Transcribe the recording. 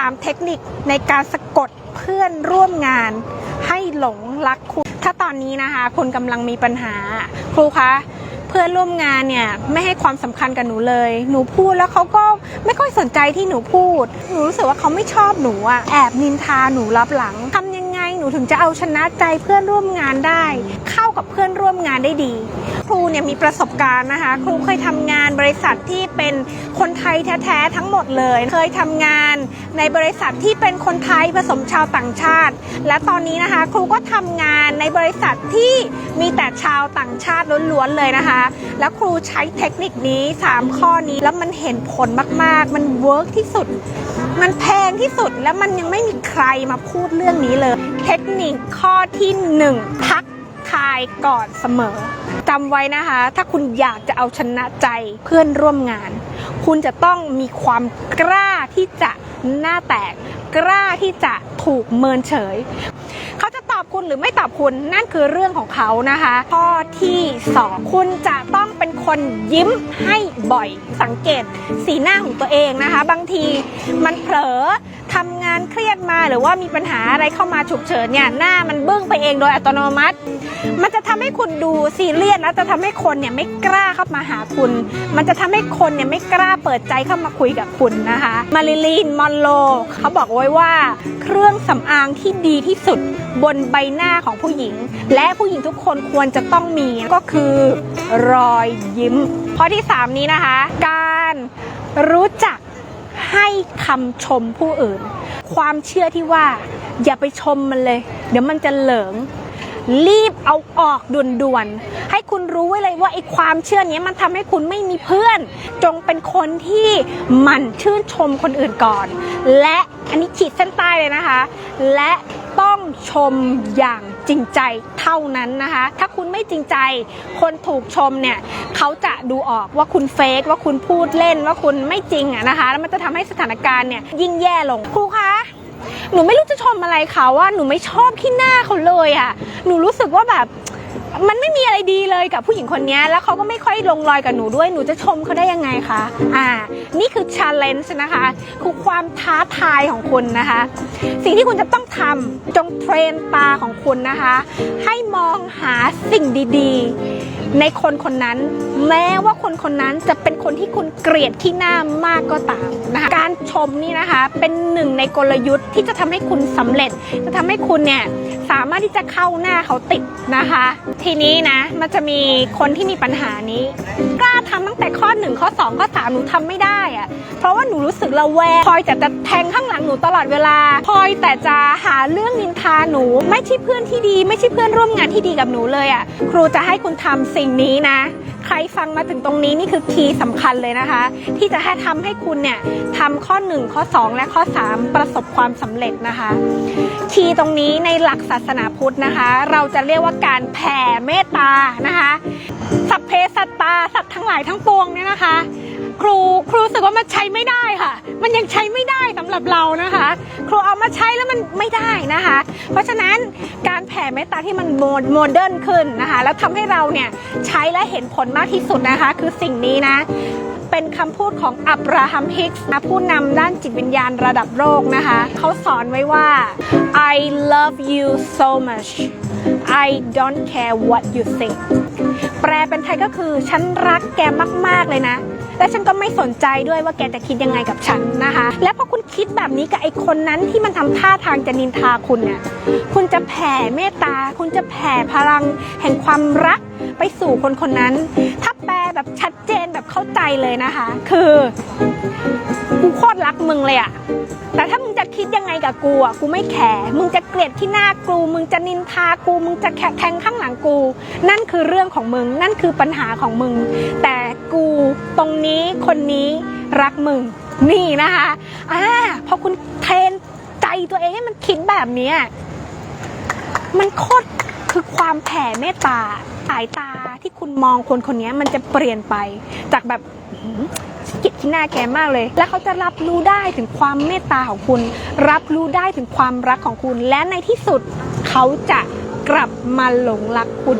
3เทคนิคในการสะกดเพื่อนร่วมงานให้หลงรักคุณ ถ้าตอนนี้นะคะคุณกำลังมีปัญหา ครูคะเพื่อนร่วมงานเนี่ยไม่ให้ความสำคัญกับหนูเลย หนูพูดแล้วเขาก็ไม่ค่อยสนใจที่หนูพูด หนูรู้สึกว่าเขาไม่ชอบหนูอะแอบนินทาหนูรับหลังทำยังไงหนูถึงจะเอาชนะใจเพื่อนร่วมงานได้เข้า กับเพื่อนร่วมงานได้ดี ครูเนี่ยมีประสบการณ์นะคะ ครูเคยทำงานบริษัทที่เป็นคนไทยแท้ๆทั้งหมดเลย เคยทำงานในบริษัทที่เป็นคนไทยผสมชาวต่างชาติ และตอนนี้นะคะ ครูก็ทำงานในบริษัทที่มีแต่ชาวต่างชาติล้วนๆเลยนะคะ แล้วครูใช้เทคนิคนี้ 3 ข้อนี้แล้วมันเห็นผลมากๆ มันเวิร์กที่สุด มันแพงที่สุดแล้วมันยังไม่มีใครมาพูดเรื่องนี้เลย เทคนิคข้อที่ 1 ทัก ทายก่อนเสมอจำไว้นะคะ ถ้าคุณอยากจะเอาชนะใจเพื่อนร่วมงาน คุณจะต้องมีความกล้าที่จะหน้าแตก กล้าที่จะถูกเมินเฉย เขาจะตอบคุณหรือไม่ตอบคุณนั่นคือเรื่องของเขานะคะ ข้อที่2คุณจะต้องเป็นคนยิ้มให้บ่อยสังเกตสีหน้าของตัวเองนะคะ บางทีมันเผลอทำงานเครียดมาหรือว่ามีปัญหาอะไรเข้ามาฉุกเฉินเนี่ยหน้ามันบึ้งไปเองโดยอัตโนมัติ มันจะทำให้คุณดูซีเรียสนะจะทำให้คนเนี่ยไม่กล้าเข้ามาหาคุณ มันจะทำให้คนเนี่ยไม่กล้าเปิดใจเข้ามาคุยกับคุณนะคะมาริลีนมอนโลเขาบอกไว้ว่าเครื่องสำอางที่ดีที่สุดบนใบหน้าของผู้หญิง และผู้หญิงทุกคนควรจะต้องมีก็คือรอยยิ้มข้อที่ 3 นี้นะคะ การรู้จัก ให้คำชมผู้อื่น ความเชื่อที่ว่า อย่าไปชมมันเลย เดี๋ยวมันจะเหลิง รีบเอาออกด่วนๆ ให้คุณรู้ไว้เลยว่าไอ้ความเชื่อนี้มันทำให้คุณไม่มีเพื่อน จงเป็นคนที่หมั่นชื่นชมคนอื่นก่อน และอันนี้ขีดเส้นใต้เลยนะคะ และต้องชมอย่าง จริงใจเท่านั้นนะคะ ถ้าคุณไม่จริงใจ คนถูกชมเนี่ยเขาจะดูออกว่าคุณเฟกว่าคุณพูดเล่นว่าคุณไม่จริงอะนะคะ แล้วมันจะทำให้สถานการณ์เนี่ยยิ่งแย่ลงครูคะหนูไม่รู้จะชมอะไรเขาว่าหนูไม่ชอบขี้หน้าเขาเลยอะหนูรู้สึกว่าแบบ มันไม่มีอะไรดีเลยกับผู้หญิงคนนี้แล้วเขาก็ไม่ค่อยลงรอยกับหนูด้วยหนูจะชมเขาได้ยังไงคะอ่า นี่คือ challenge นะคะคือความท้าทายของคุณนะคะ สิ่งที่คุณจะต้องทำจงเทรนตาของคุณนะคะ ให้มองหาสิ่งดีๆ ในคนคนนั้น แม้ว่าคนคนนั้นจะเป็นคนที่คุณเกลียดขี้หน้ามากก็ตามนะคะการชมนี่นะคะ เป็นหนึ่งในกลยุทธ์ที่จะทำให้คุณสำเร็จจะทำให้คุณเนี่ย สามารถที่จะเข้าหน้าเขาติดนะคะ ทีนี้นะมันจะมีคนที่มีปัญหานี้ กล้าทำตั้งแต่ข้อ 1 ข้อ 2 ข้อ 3 หนูทำไม่ได้อะเพราะว่าหนูรู้สึกระแวงคอยแต่จะแทงข้างหลังหนูตลอดเวลาคอยแต่จะหาเรื่องนินทาหนู ไม่ใช่เพื่อนที่ดี ไม่ใช่เพื่อนร่วมงานที่ดีกับหนูเลยอะครูจะให้คุณทำสิ่งนี้นะ ครฟังมาถึงตรงนี้นี่คือคีย์สำคัญเลยนะคะ ที่จะให้ทำให้คุณเนี่ยทำข้อ 1 ข้อ 2 และข้อ 3 ประสบความสำเร็จนะคะ คีย์ตรงนี้ในหลักศาสนาพุทธนะคะ เราจะเรียกว่าการแผ่เมตตานะคะสัพเพสัตตาสัตว์ทั้งหลายทั้งปวงเนี่ยนะคะ ครูครูรู้สึกว่ามันใช้ไม่ได้ค่ะ มันยังใช้ไม่ได้สำหรับเรานะคะ อามาใช้แล้วมันไม่ได้นะคะ เพราะฉะนั้นการแผ่เมตตาที่มันโมโมเดิร์นขึ้นนะคะ แล้วทำให้เราเนี่ยใช้และเห็นผลมากที่สุดนะคะ คือสิ่งนี้นะเป็นคำพูดของอับราฮัมฮิกส์นะผู้นำด้านจิตวิญญาณระดับโลกนะคะ เขาสอนไว้ว่า I love you so much I don't care what you think แปลเป็นไทยก็คือ ฉันรักแกมาก ๆ เลยนะ และฉันก็ไม่สนใจด้วยว่าแกจะคิดยังไงกับฉันนะคะ และพอคุณคิดแบบนี้กับไอ้คนนั้นที่มันทำท่าทางจะนินทาคุณเนี่ยคุณจะแผ่เมตตา คุณจะแผ่พลังแห่งความรักไปสู่คนคนนั้น ถ้าแปลแบบชัดเจนแบบเข้าใจเลยนะคะ คือกูโคตรรักมึงเลยอะแต่ถ้ามึงจะคิดยังไงกับกูอะกูไม่แคร์มึงจะเกลียดที่หน้ากู มึงจะนินทากู มึงจะแแทงข้างหลังกู นั่นคือเรื่องของมึง นั่นคือปัญหาของมึง แต่ ตรงนี้คนนี้รักมึง นี่นะคะอ่าพอคุณเทรนใจตัวเองให้มันคิดแบบนี้มันโคตรคือความแผ่เมตตาสายตาที่คุณมองคนคนนี้มันจะเปลี่ยนไป จากแบบเกลียดที่หน้าแกมากเลย และเขาจะรับรู้ได้ถึงความเมตตาของคุณ รับรู้ได้ถึงความรักของคุณ และในที่สุดเขาจะกลับมาหลงรักคุณ